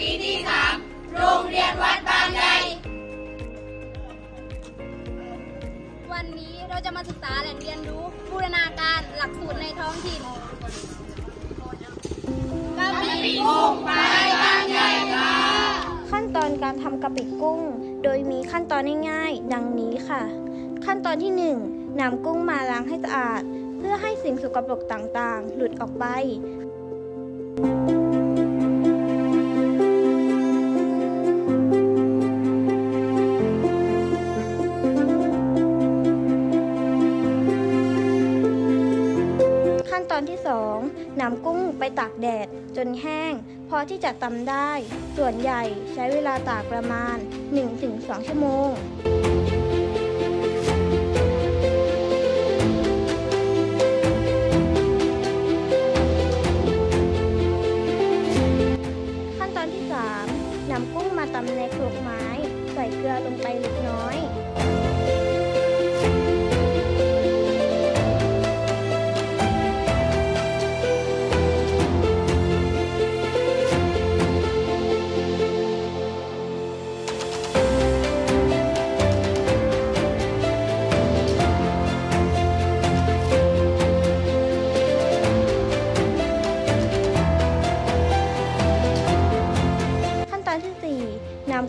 ปีที่สามโรงเรียนวัดบางใหญ่วันนี้เราจะมาศึกษาแหล่งเรียนรู้บูรณาการหลักสูตรในท้องถิ่นกะปิกุ้งไปบางใหญ่ค่ะขั้นตอนการทำกะปิกุ้ง โดยมีขั้นตอนง่ายๆ ดังนี้ค่ะ ขั้นตอนที่1นึ่งนำกุ้งมาล้างให้สะอาด เพื่อให้สิ่งสกปรกต่างๆ หลุดออกไป อนที่ 2นำกุ้งไปตากแดด จนแห้ง พอที่จะตำได้ ส่วนใหญ่ใช้เวลาตากประมาณ 1-2 ชั่วโมงขั้นตอนที่3นำกุ้งมาตำในโครกไม้ ใส่เกลือลงไปเล็กน้อย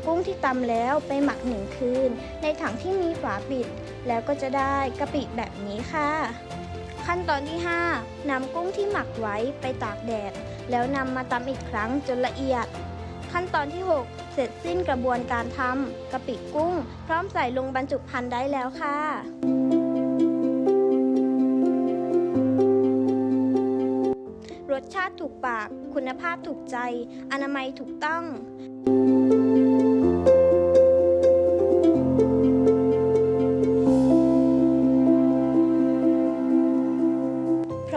ำกุ้งที่ตำแล้วไปหมักหนึ่งคืน ในถังที่มีฝาปิด แล้วก็จะได้กะปิแบบนี้ค่ะ ขั้นตอนที่ 5นำกุ้งที่หมักไว้ไปตากแดด แล้วนำมาตำอีกครั้งจนละเอียด ขั้นตอนที่ 6 เสร็จสิ้นกระบวนการทำกะปิกุ้ง พร้อมใส่ลงบรรจุภัณฑ์ได้แล้วค่ะรสชาติถูกปาก คุณภาพถูกใจ อนามัยถูกต้อง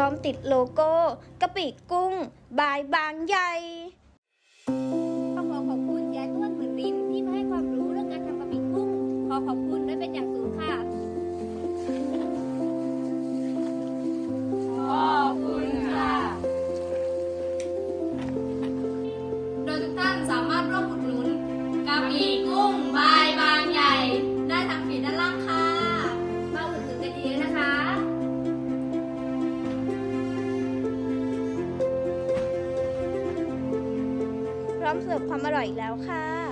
ร้อมติดโลโก้กะปิกุ้ง บายบางใหญ่ขอขอขอบคุณยายต้วนเหมือนรินที่มาให้ความรู้เรื่องการทำกะปิกุ้ง ขอขอบคุณด้วยเป็นอย่างสูงค่ะ พร้อมเสิร์ฟความอร่อยแล้วค่ะ